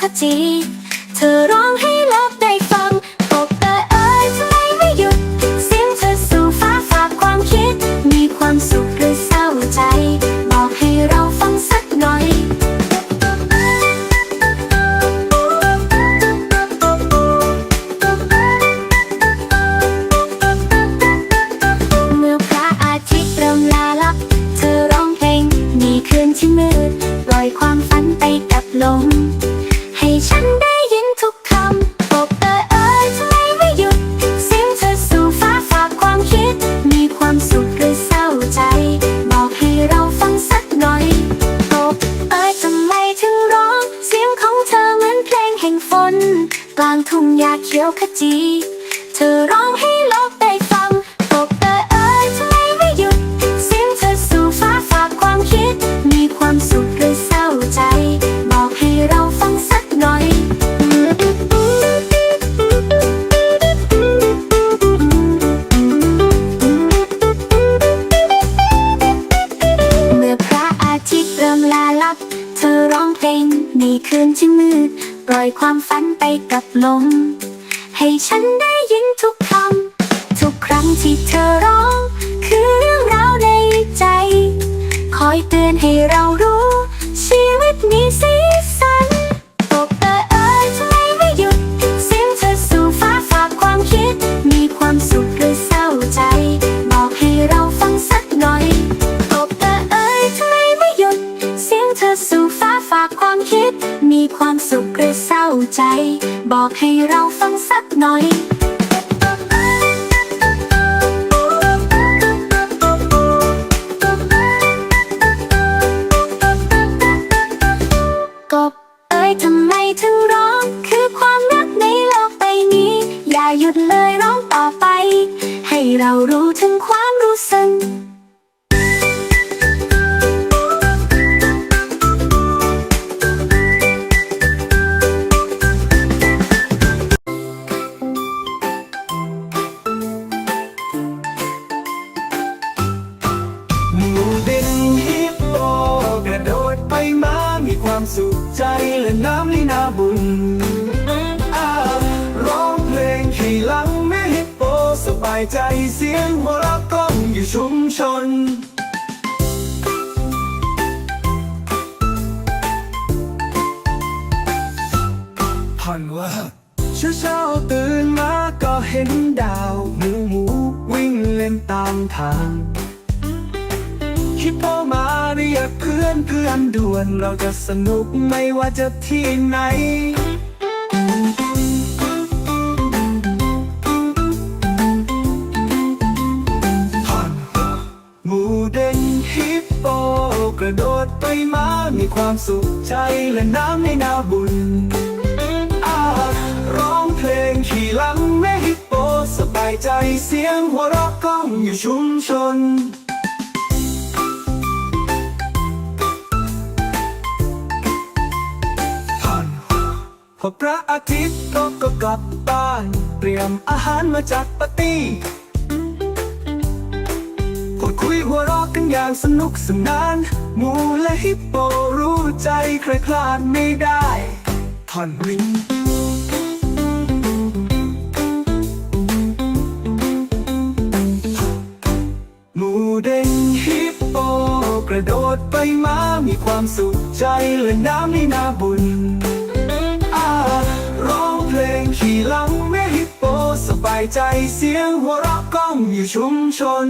똑같이 드럼 เธอร้องให้โลกได้ฟังตกแต่เอ้ยทำไมไม่หยุด เสียงเธอสู่ฟ้าฝากความคิด มีความสุขหรือเศร้าใจ บอกให้เราฟังสักหน่อย เมื่อพระอาทิตย์เริ่มลาลับ เธอร้องเพลงในคืนที่มืด ปล่อยความฝันไปกับลม ให้ฉันได้ยินทุกคำ ทุกครั้งที่เธอร้อง คือเรื่องราวในใจ คอยเตือนให้เรารู้ เราฟังสักหน่อยกบเอ้ยทำไมถึงร้อง คือความรักในโลกใบนี้ อย่าหยุดเลยร้องต่อไป ให้เรารู้ถึงความรู้สึกายใจเสียงหัวเราะก้องอยู่ชุมชน ผ่อนว่าเช้าเช้าๆตื่นมาก็เห็นดาวหมูหมูวิ่งเล่นตามทางฮิปโปมาเรียกเพื่อนเพื่อนด่วนเราจะสนุกไม่ว่าจะที่ไหน ความสุขใจและน้ำในนาบุญอาร้องเพลงขี่หลังแม่ฮิปโปสบายใจเสียงหัวเราะก้องอยู่ชุมชนพอพระอาทิตย์ตกก็กลับบ้าน เตรียมอาหารมาจัดปาร์ตี้พูดคุยหัวเราะกันอย่างสนุกสนานหมูและฮิปโปร ใจใครพลาดไม่ได้ท่อนริงหมูเด้งฮิปโป กระโดดไปมา มีความสุขใจและน้ำในนาบุญอาร้องเพลงขี่หลังแม่ฮิปโป สบายใจเสียงหัวเราะก้องอยู่ชุมชน